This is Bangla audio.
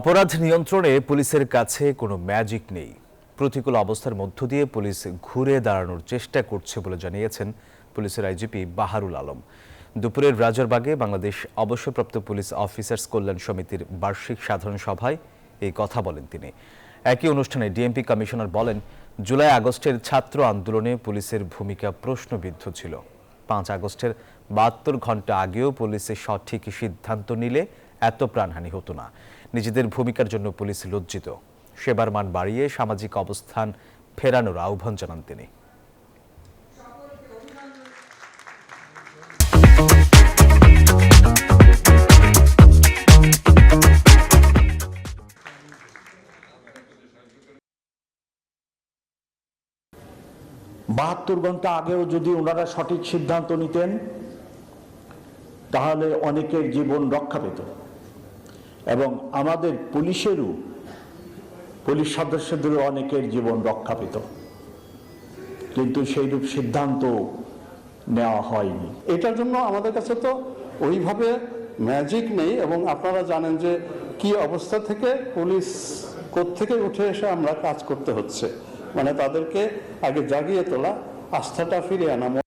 অপরাধ নিয়ন্ত্রণে পুলিশের কাছে কোনো ম্যাজিক নেই। প্রতিকূল অবস্থার মধ্য দিয়ে পুলিশ ঘুরে দাঁড়ানোর চেষ্টা করছে বলে জানিয়েছেন পুলিশের আইজিপি বাহারুল আলম। দুপুরের রাজারবাগে বাংলাদেশ অবসরপ্রাপ্ত পুলিশ অফিসার্স কল্যাণ সমিতির বার্ষিক সাধারণ সভায় এই কথা বলেন তিনি। একই অনুষ্ঠানে ডিএমপি কমিশনার বলেন, জুলাই আগস্টের ছাত্র আন্দোলনে পুলিশের ভূমিকা প্রশ্নবিদ্ধ ছিল। পাঁচ আগস্টের বাহাত্তর ঘণ্টা আগেও পুলিশের সঠিক সিদ্ধান্ত নিলে এত প্রাণহানি হতো না। নিজেদের ভূমিকার জন্য পুলিশ লজ্জিত। সেবার মান বাড়িয়ে সামাজিক অবস্থান ফেরানোর আহ্বান জানান তিনি। বাহাত্তর ঘণ্টা আগেও যদি ওনারা সঠিক সিদ্ধান্ত নিতেন, তাহলে অনেকের জীবন রক্ষা পেত। এবং আমাদের পুলিশেরও, পুলিশ সদস্যদেরও অনেকের জীবন রক্ষা পেত কিন্তু সেইরূপ সিদ্ধান্ত নেওয়া হয়নি। এটার জন্য আমাদের কাছে তো ওইভাবে ম্যাজিক নেই এবং আপনারা জানেন যে কি অবস্থা থেকে পুলিশ থেকে উঠে এসে আমরা কাজ করতে হচ্ছে। মানে তাদেরকে আগে জাগিয়ে তোলা, আস্থাটা ফিরিয়ে আনা।